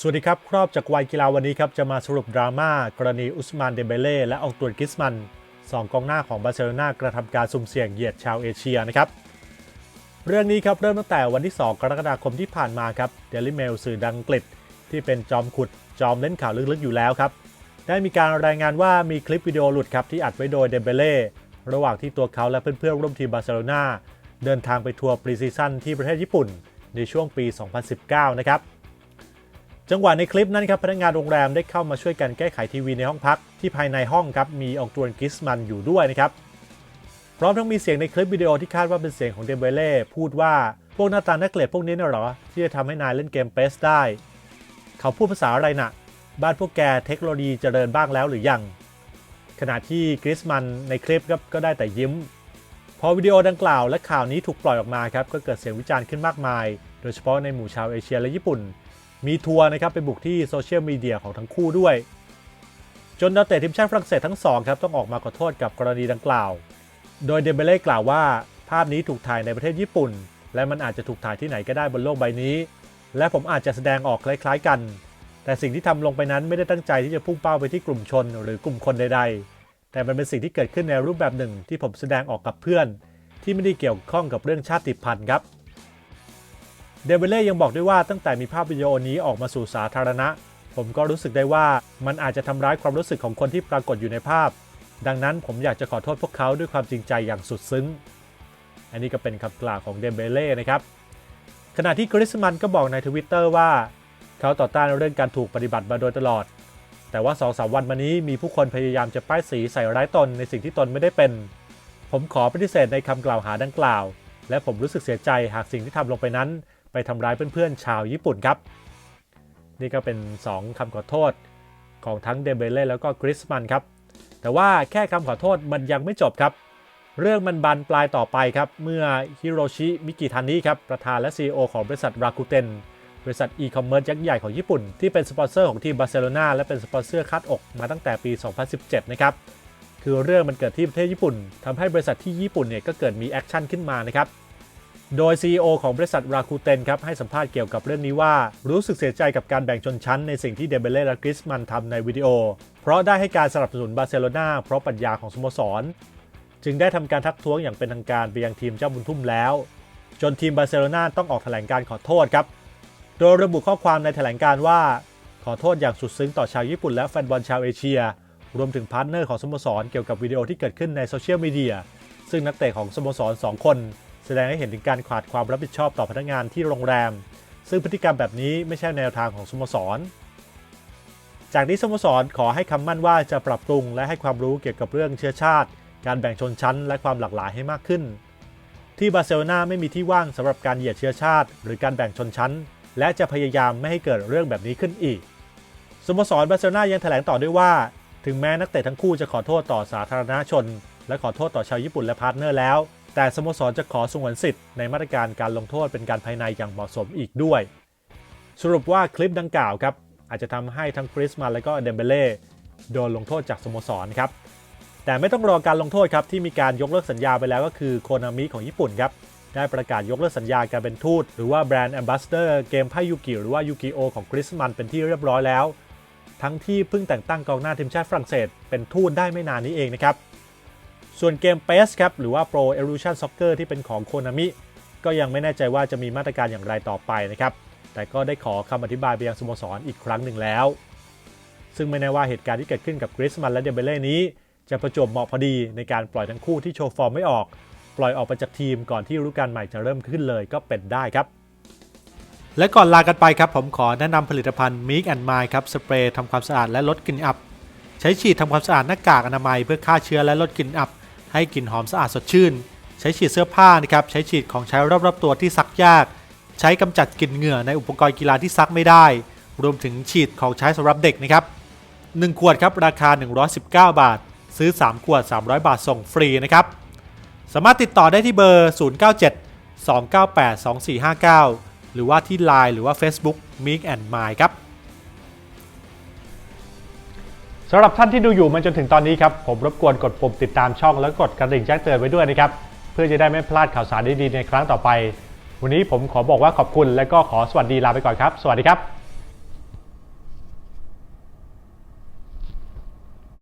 สวัสดีครับ ครอบจากวัยกีฬาวันนี้ครับ จะมาสรุปดราม่ากรณีอุสมานเดเบเล่และอองตวนกิสมันสองกองหน้าของบาร์เซโลนากระทำการสุ่มเสี่ยงเหยียดชาวเอเชียนะครับ เรื่องนี้ครับ เริ่มตั้งแต่วันที่ 2 กรกฎาคมที่ผ่านมาครับเดลิเมลสื่อดังอังกฤษที่เป็นจอมขุดจอมเล่นข่าวลึกๆอยู่แล้วครับ ได้มีการรายงานว่ามีคลิปวิดีโอหลุดครับที่อัดไว้โดยเดเบเล่ระหว่างที่ตัวเขาและเพื่อนๆร่วมทีมบาร์เซโลนาเดินทางไปทัวร์ปรีซีซั่นที่ประเทศญี่ปุ่น ในช่วงปี 2019 นะครับ จังหวะในคลิปนั้นครับพนักงานโรงแรมได้เข้ามาช่วยกันแก้ไขทีวีในห้องพักที่ภายในห้องครับมีอองตวนกิสมันอยู่ด้วยนะครับพร้อมทั้งมีเสียงในคลิปวิดีโอที่คาดว่าเป็นเสียงของเดเบเล่พูดว่าพวกหน้าตานักเกลียดพวกนี้น่ะหรอ ที่จะทำให้นายเล่นเกมเปสได้ เขาพูดภาษาอะไรน่ะ บ้านพวกแกเทคโนโลยีเจริญบ้างแล้วหรือยัง ขณะที่กริสมันในคลิปครับก็ได้แต่ยิ้ม พอวิดีโอดังกล่าวและข่าวนี้ถูกปล่อยออกมาครับก็เกิดเสียงวิจารณ์ขึ้นมากมาย โดยเฉพาะในหมู่ชาวเอเชียและญี่ปุ่น มีทัวร์นะครับไปบุกที่โซเชียลมีเดียของทั้งคู่ด้วย จนนักเตะทีมชาติฝรั่งเศสทั้งสองครับต้องออกมาขอโทษกับกรณีดังกล่าว โดยเดเบเล่กล่าวว่า ภาพนี้ถูกถ่ายในประเทศญี่ปุ่น และมันอาจจะถูกถ่ายที่ไหนก็ได้บนโลกใบนี้ และผมอาจจะแสดงออกคล้ายๆกัน แต่สิ่งที่ทำลงไปนั้นไม่ได้ตั้งใจที่จะพุ่งเป้าไปที่กลุ่มชน หรือกลุ่มคนใด ๆ แต่มันเป็นสิ่งที่เกิดขึ้นในรูปแบบหนึ่งที่ผมแสดงออกกับเพื่อน ที่ไม่ได้เกี่ยวข้องกับเรื่องชาติพันธุ์ครับ เดวิเล่ยังบอกด้วยว่าตั้งแต่มีภาพวิดีโอนี้ออกมาสู่สาธารณะ ผมก็รู้สึกได้ว่ามันอาจจะทำร้ายความรู้สึกของคนที่ปรากฏอยู่ในภาพ ดังนั้นผมอยากจะขอโทษพวกเขาด้วยความจริงใจอย่างสุดซึ้ง อันนี้ก็เป็นคำกล่าวของเดเบเล่นะครับ ขณะที่คริสมันก็บอกในทวิตเตอร์ว่า เขาต่อต้านเรื่องการถูกปฏิบัติมาโดยตลอด แต่ว่าสองสามวันมานี้มีผู้คนพยายามจะป้ายสีใส่ร้ายตนในสิ่งที่ตนไม่ได้เป็น ผมขอปฏิเสธในคำกล่าวหาดังกล่าว และผมรู้สึกเสียใจหากสิ่งที่ทำลงไปนั้น ไปทำร้ายเพื่อนๆชาวญี่ปุ่นครับ นี่ก็เป็น 2คำขอโทษของทั้งเดเบเล่แล้วก็กริสมันครับ แต่ว่าแค่คำขอโทษมันยังไม่จบครับ เรื่องมันบานปลายต่อไปครับ เมื่อฮิโรชิ มิกิทานิครับ ประธานและ CEO ของบริษัทราคูเตนบริษัทอีคอมเมิร์ซยักษ์ใหญ่ของญี่ปุ่น ที่เป็นสปอนเซอร์ของทีมบาร์เซโลนาและเป็นสปอนเซอร์คาดอกมาตั้งแต่ปี 2017 นะครับ คือเรื่องมันเกิดที่ประเทศญี่ปุ่นทำให้บริษัทที่ญี่ปุ่นเนี่ยก็เกิดมีแอคชั่นขึ้นมานะครับ โดย CEO ของบริษัทราคูเตนครับให้สัมภาษณ์เกี่ยวกับเรื่องนี้ว่า รู้สึกเสียใจกับการแบ่งชนชั้นในสิ่งที่เดเบเล่และกริสมันทำในวิดีโอ เพราะได้ให้การสนับสนุนบาร์เซโลนาเพราะปัญญาของสโมสร จึงได้ทำการทักท้วงอย่างเป็นทางการไปยังทีมเจ้าบุญทุ่มแล้ว จนทีมบาร์เซโลนาต้องออกแถลงการขอโทษครับ โดยระบุข้อความในแถลงการว่า ขอโทษอย่างสุดซึ้งต่อชาวญี่ปุ่นและแฟนบอลชาวเอเชีย รวมถึงพาร์ทเนอร์ของสโมสรเกี่ยวกับวิดีโอที่เกิดขึ้นในโซเชียลมีเดียซึ่งนักเตะของสโมสร2คน แสดงให้เห็นถึงการขาดความรับผิดชอบต่อพนักงานที่โรงแรม ซึ่งพฤติกรรมแบบนี้ไม่ใช่แนวทางของสโมสร จากนี้สโมสรขอให้คำมั่นว่าจะปรับปรุงและให้ความรู้เกี่ยวกับเรื่องเชื้อชาติ การแบ่งชนชั้น และความหลากหลายให้มากขึ้น ที่บาร์เซโลนาไม่มีที่ว่างสำหรับการเหยียดเชื้อชาติ หรือการแบ่งชนชั้น และจะพยายามไม่ให้เกิดเรื่องแบบนี้ขึ้นอีกสโมสรบาร์เซโลนายังแถลงต่อด้วยว่า ถึงแม้นักเตะทั้งคู่จะขอโทษต่อสาธารณชน และขอโทษต่อชาวญี่ปุ่นและพาร์ทเนอร์แล้ว แต่สโมสรจะขอสงวนสิทธิ์ในมาตรการการลงโทษเป็นการภายในอย่างเหมาะสมอีกด้วย สรุปว่าคลิปดังกล่าวครับอาจจะทำให้ทั้งคริสมาและก็เดมเบเล่โดนลงโทษจากสโมสรครับแต่ไม่ต้องรอการลงโทษครับที่มีการยกเลิกสัญญาไปแล้วก็คือโคนามิของญี่ปุ่นครับได้ประกาศยกเลิกสัญญาการเป็นทูต หรือว่าแบรนด์แอมบาสเดอร์เกมไพ่ยูกิหรือว่ายูกิโอของคริสมันเป็นที่เรียบร้อยแล้ว ทั้งที่เพิ่งแต่งตั้งกองหน้าทีมชาติฝรั่งเศสเป็นทูตได้ไม่นานนี้เองนะครับ ส่วนเกม PES ครับหรือว่า Pro Evolution Soccer ที่เป็นของโคนามิก็ยังไม่แน่ใจว่าจะมีมาตรการอย่างไรต่อไปนะครับ แต่ก็ได้ขอคำอธิบายไปยังสโมสรอีกครั้งหนึ่งแล้ว ซึ่งไม่แน่ว่าเหตุการณ์ที่เกิดขึ้นกับกริสมันและเดเบเล่นี้ จะประจวบเหมาะพอดีในการปล่อยทั้งคู่ที่โชว์ฟอร์มไม่ออก ปล่อยออกไปจากทีมก่อนที่ฤดูกาลใหม่จะเริ่มขึ้นเลยก็เป็นได้ครับ และก่อนลากันไปครับผมขอแนะนำผลิตภัณฑ์ Mix and m i ครับสเปรย์ทำความสะอาดและลดกลิ่นอับ ใช้ฉีดทำความสะอาดหน้ากากอนามัยเพื่อฆ่าเชื้อและลดกลิ่นอับ ให้กลิ่นหอมสะอาดสดชื่น ใช้ฉีดเสื้อผ้านะครับใช้ฉีดของใช้รอบๆตัวที่ซักยาก ใช้กำจัดกลิ่นเหงื่อในอุปกรณ์กีฬาที่ซักไม่ได้ รวมถึงฉีดของใช้สำหรับเด็กนะครับ1ขวดครับราคา 119 บาท ซื้อ 3 ขวด 300 บาทส่งฟรีนะครับสามารถติดต่อได้ที่เบอร์ 097 298 2459 หรือว่าที่ Line หรือว่า Facebook Mix and m i ครับ สำหรับท่านที่ดูอยู่มาจนถึงตอนนี้ครับผมรบกวนกดปุ่มติดตามช่องแล้วกดกระดิ่งแจ้งเตือนไว้ด้วยนะครับเพื่อจะได้ไม่พลาดข่าวสารดีๆในครั้งต่อไป วันนี้ผมขอบอกว่าขอบคุณและก็ขอสวัสดีลาไปก่อนครับ สวัสดีครับ